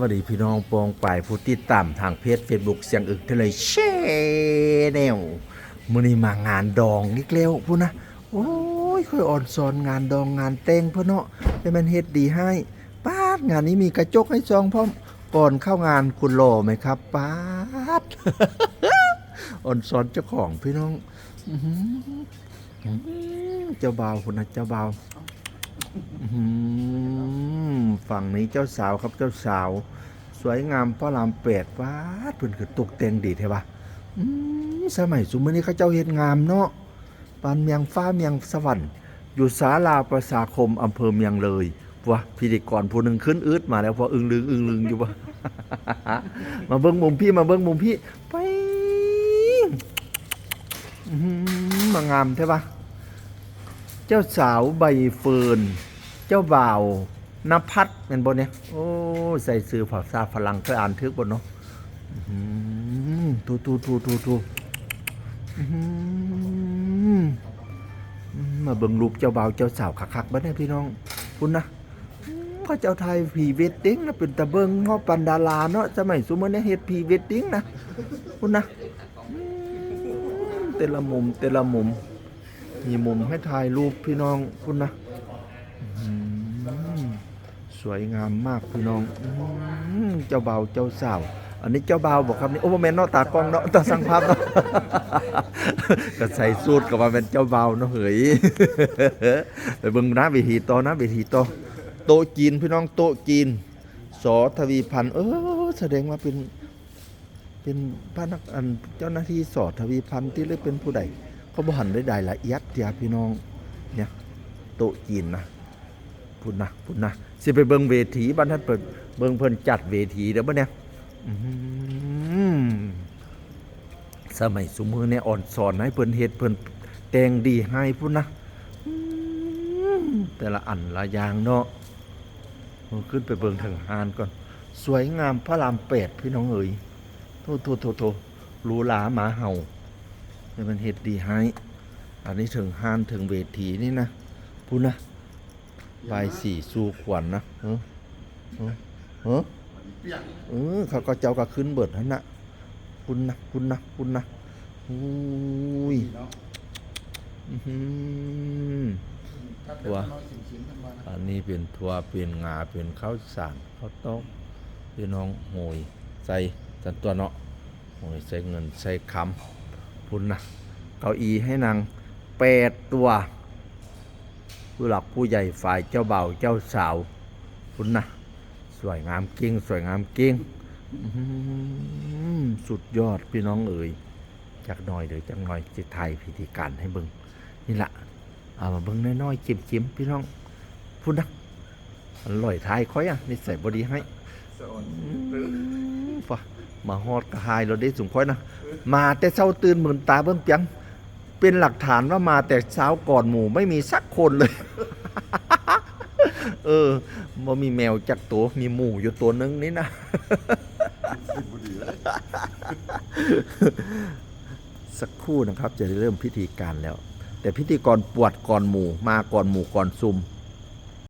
วัสดีพี่น้องปองป่ายผู้ติดตามทางเพจ Facebook เสียงอึกทะเลยแชแนวมื้อนี้มางานดองอีกแล้วพุ่นนะ โอ้ยค่อยอ่อนสอนงานดองงานแต่งเพิ่นเนาะให้มันเฮ็ดดีให้ป้าดงานนี้มีกระจกให้จองพร้อมก่อนเข้างานคุณหล่อไหมครับป้าดอ่อนสอนเจ้าของพี่น้องเจ้าบ่าวคุณนะเจ้าบ่าวอื ฝั่งนี้เจ้าสาวครับเจ้าสาว สวยงามพ่อลามเป็ดว้าเพิ่นคือตกแต่งดีแท้ปะสมัยสุมื้อนี้เขาเจ้าเฮ็ดงามเนาะปานเมียงฟ้าเมียงสวรรค์อยู่ศาลาประชาคมอำเภอเมียงเลยวะพิธีกรผู้หนึงขึ้นอืดมาแล้วพออึงลึงอึงลึงอยู่วะมาเบิ่งมุมพี่มาเบิ่งมุมพี่ไปมางามใช่ปะเจ้าสาวใบเฟิร์น เจ้าบ่าว นภัทรเป็นบนเนี่ยโอ้ใส่ซื้อภาษาฝรั่งเคยอ่านทึกบนเนาะทูทูทูทูทูมาเบิ่งรูปเจ้าบ่าวเจ้าสาวคักๆบ้านเนี่ยพี่น้องคุณนะพระเจ้าไทยพีเวดดิ้งนะเป็นตะเบิงเงาะปันดาราเนาะสมัยสมัยนี้เฮ็ดพรีเวดดิ้งนะคุณนะอืมแต่ละมุมแต่ละมุมมีมุมให้ถ่ายรูปพี่น้องคุณนะ สวยงามมากพี่น้องเจ้าเบาเจ้าสาว อันนี้เจ้าเบาบอกครับนี่โอ้แม่นเนาะตากล้องเนาะตาสังภาพเนาะก็ใส่สูทก็มาเป็นเจ้าเบาเนาะเฮ้ยไปเบิ่งนะเวทีต่อนะเวทีต่อโต๊ะจีนพี่น้องโต๊ะจีนสอทวีพันธ์เออแสดงว่าเป็นเป็นพนักอันเจ้าหน้าที่สอทวีพันธ์ที่เรียกเป็นผู้ใดเขาบหันได้ได้ละเอียดเดียพี่น้องเนี่ยโต๊ะจีนนะ พุ่นนะพุ่นนะสิไปเบิ่งเวทีบ้านท่านเปิดเบิ่งเพิ่นจัดเวทีเด้อบ่เนี่ยสมัยสมือเนี่ยอ่อนสอนให้เพิ่นเฮ็ดเพิ่นแต่งดีให้พุ่นนะแต่ละอันละอย่างเนาะขึ้นไปเบิ่งทางหานก่อน สวยงามพระรามแปดพี่น้องเอ๋ยโทโทโทโทรูหราหมาเห่าให้มันเฮ็ดดีให้อันนี้ถึงห้านถึงเวทีนี่นะพูดนะ บายสีสู่ขวัญนะเออเออเออเออเขาก็เจ้าก็ขึ้นเบิดนั่นนะคุณนะคุณนะคุณนะอุ้ยอื้อหือทัวอันนี้เป็นทัวเป็นงาเป็นข้าวสารข้าวต้มพี่น้องโหยใส่สันตัวเนาะโหยใส่เงินใส่คำพุ่นนะเก้าอี้ให้นางแปดตัว ผู้หลักผู้ใหญ่ฝ่ายเจ้าเบ่าเจ้าสาวพุ่นะสวยงามเก่งสวยงามเก่งอื้อหือสุดยอดพี่น้องเอ๋ยจักหน่อยเดี๋ยวจักหน่อยจะถ่ายพิธีการให้เบิงนี่ละเอามาเบิงน้อยๆจิ้มๆพี่น้องพุ่นะอร่อยทายค่อยอะนี่ใส่บอดีให้มฟะมาฮอดกระหายเราได้สูงค่อยนะมาแต่เช้าตื่นเหมือนตาเบิ่มเปียง เป็นหลักฐานว่ามาแต่เช้าก่อนหมู่ไม่มีสักคนเลย เออบ่มีแมวจักตัวมีหมูอยู่ตัวหนึงนี่นะสักครู่นะครับจะเริ่มพิธีการแล้ว แต่พิธีกรปวดก่อนหมู่มาก่อนหมู่ก่อนซุม